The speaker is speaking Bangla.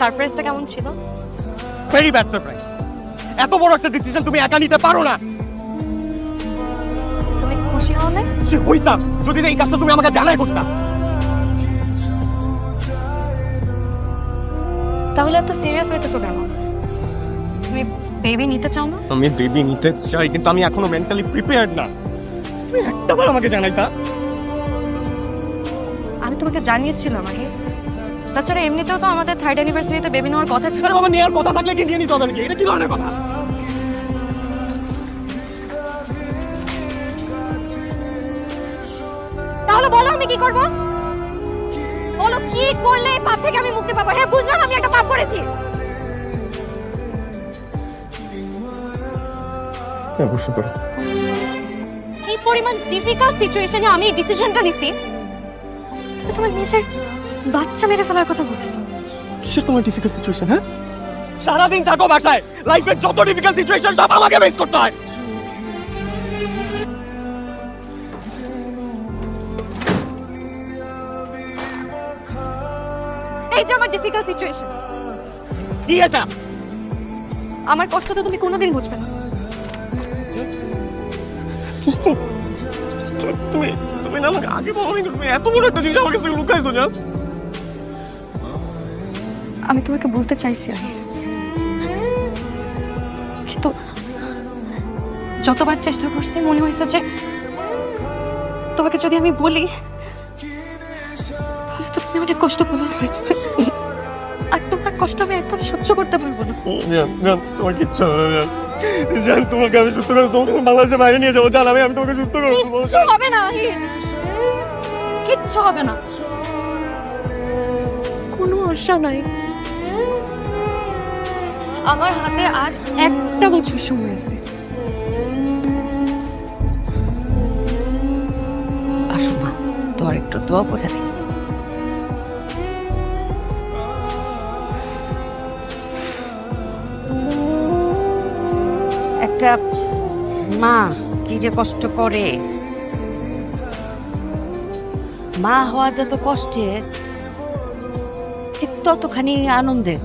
সারপ্রাইজটা কেমন ছিল? ভেরি ব্যাড সারপ্রাইজ এত বড় একটা ডিসিশন তুমি একা নিতে পারো না। তুমি খুশি হও না সে হইতাম যদি না এই কাজটা তুমি আমাকে জানাই করতাম তাহলে এত সিরিয়াস হইতেছো কেন? তুমি বেবি নিতে চাও না? আমি বেবি নিতে চাই কিন্তু আমি এখনও মেন্টালি প্রিপেয়ার্ড না। তুমি একটাবার আমাকে জানাইতা। আমি তোমাকে জানিয়েছিলাম আগে। তাছাড়া এমনিতেও তো আমাদের থার্ড অ্যানিভার্সারিতে বেবি নেওয়ার কথা ছিল। বাবা নেওয়ার কথা থাকলে কি নিয়ে নিতে হবে এটা কি ধরনের কথা? তাহলে বলো আমি কি করব? বলো কি করলে এই পাপ থেকে আমি মুক্তি পাবো? হ্যাঁ বুঝলাম আমি একটা পাপ করেছি। কি পরিমাণ ডিফিকাল্ট সিচুয়েশনে আমি এই ডিসিশনটা নিছি? তুমি তোমার নিজের বাচ্চা মেরে ফেলার কথা বলছো। কিসের তোমার ডিফিকাল্ট সিচুয়েশন হ্যাঁ? সারাদিন থাকো বাসায়। লাইফের যত ডিফিকাল্ট সিচুয়েশন সব আমাকে ফেস করতে হয়। এই যে আমার ডিফিকাল্ট সিচুয়েশন কি এটা? আমার কষ্ট তো তুমি কোনোদিন বুঝবে না। তুমি তুমি না আমাকে আগে বলো তুমি এত বড় একটা জিনিস আমার কাছে লুকাইছো না আমি তোমাকে বলতে চাইছি কিন্তু যতবার চেষ্টা করছি মনে হয়েছে যে তোমাকে যদি আমি বলি তাহলে তো তুমি অনেক কষ্ট পাবে। আর তোমার কষ্ট আমি একদম সহ্য করতে পারব না। তোমার কিচ্ছু না জান। তোমাকে আমি সুস্থ করে তোমাকে বাংলাদেশে বাইরে নিয়ে যাব। জান আমি আমি তোমাকে সুস্থ করে কিচ্ছু হবে না কিচ্ছু হবে না। কোনো আশা নাই। আমার হাতে আর একটা বছর সময় আছে। আসো মা তোমার একটু দোয়া করে দিই। একটা মা কি যে কষ্ট করে। মা হওয়া যত কষ্টে ঠিক ততখানি আনন্দে।